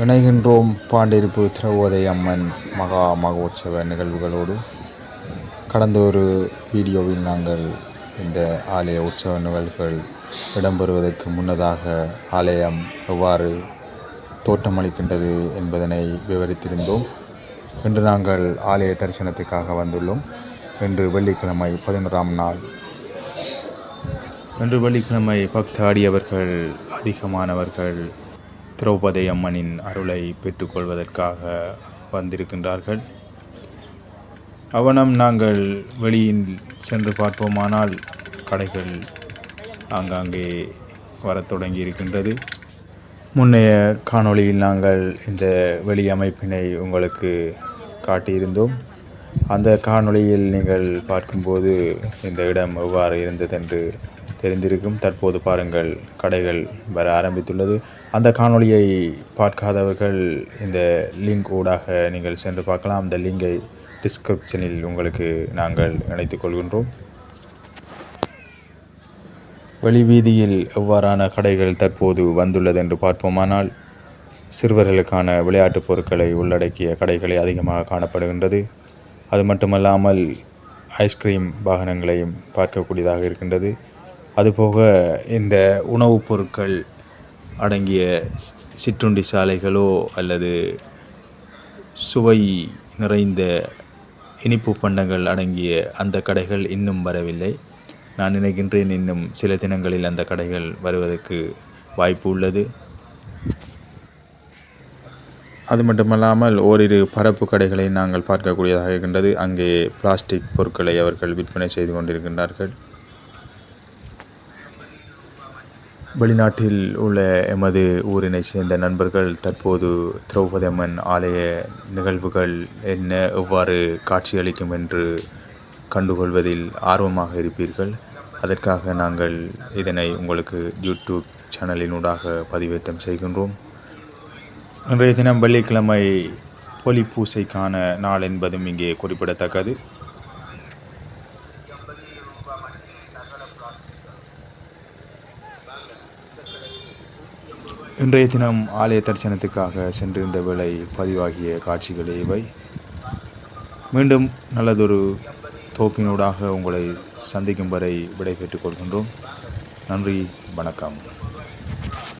இணைகின்றோம் பாண்டிருப்பு திரௌபதி அம்மன் மகா மகோத்சவ நிகழ்வுகளோடு. கடந்த ஒரு வீடியோவில் நாங்கள் இந்த ஆலய உற்சவ நிகழ்வுகள் இடம்பெறுவதற்கு முன்னதாக ஆலயம் எவ்வாறு தோற்றமளிக்கின்றது என்பதனை விவரித்திருந்தோம். இன்று நாங்கள் ஆலய தரிசனத்துக்காக வந்துள்ளோம். இன்று வெள்ளிக்கிழமை பதினோராம் நாள். இன்று வெள்ளிக்கிழமை பக்தாடியவர்கள் அதிகமானவர்கள் திரௌபதி அம்மனின் அருளை பெற்றுக்கொள்வதற்காக வந்திருக்கின்றார்கள். அவனம் நாங்கள் வெளியில் சென்று பார்ப்போமானால் கடைகள் ஆங்காங்கே வரத் தொடங்கி இருக்கின்றது முன்னைய காணொளியில் நாங்கள் இந்த வெளி அமைப்பினை உங்களுக்கு காட்டியிருந்தோம். அந்த காணொளியில் நீங்கள் பார்க்கும்போது இந்த இடம் எவ்வாறு இருந்ததென்று தெரிந்திருக்கும். தற்போது பாருங்கள் கடைகள் வர ஆரம்பித்துள்ளது. அந்த காணொளியை பார்க்காதவர்கள் இந்த லிங்க் ஊடாக நீங்கள் சென்று பார்க்கலாம். அந்த லிங்கை டிஸ்கிரிப்ஷனில் உங்களுக்கு நாங்கள் இணைத்துக் கொள்கின்றோம். வெளிவீதியில் எவ்வாறான கடைகள் தற்போது வந்துள்ளது என்று பார்ப்போமானால் சிறுவர்களுக்கான விளையாட்டுப் பொருட்களை உள்ளடக்கிய கடைகளை அதிகமாக காணப்படுகின்றது. அது மட்டுமல்லாமல் ஐஸ்கிரீம் வாகனங்களையும் பார்க்கக்கூடியதாக இருக்கின்றது. அதுபோக இந்த உணவுப் பொருட்கள் அடங்கிய சிற்றுண்டி சாலைகளோ அல்லது சுவை நிறைந்த இனிப்பு பண்டங்கள் அடங்கிய அந்த கடைகள் இன்னும் வரவில்லை. நான் நினைக்கின்றேன் இன்னும் சில தினங்களில் அந்த கடைகள் வருவதற்கு வாய்ப்பு உள்ளது. அது மட்டுமல்லாமல் ஓரிரு பரப்பு கடைகளை நாங்கள் பார்க்கக்கூடியதாக இருக்கின்றது. அங்கே பிளாஸ்டிக் பொருட்களை அவர்கள் விற்பனை செய்து கொண்டிருக்கின்றார்கள். வெளிநாட்டில் உள்ள எமது ஊரினை சேர்ந்த நண்பர்கள் தற்போது திரௌபதி அம்மன் ஆலய நிகழ்வுகள் என்ன எவ்வாறு காட்சியளிக்கும் என்று கண்டுகொள்வதில் ஆர்வமாக இருப்பீர்கள். அதற்காக நாங்கள் இதனை உங்களுக்கு யூடியூப் சேனலினூடாக பதிவேற்றம் செய்கின்றோம். இன்றைய தினம் வெள்ளிக்கிழமை பொலி பூசைக்கான நாள் என்பதும் இங்கே குறிப்பிடத்தக்கது. இன்றைய தினம் ஆலய தரிசனத்துக்காக சென்றிருந்த வேளை பதிவாகிய காட்சிகளே இவை. மீண்டும் நல்லதொரு தோப்பினூடாக உங்களை சந்திக்கும் வரை விடை பெற்றுக் கொள்கின்றோம். நன்றி வணக்கம்.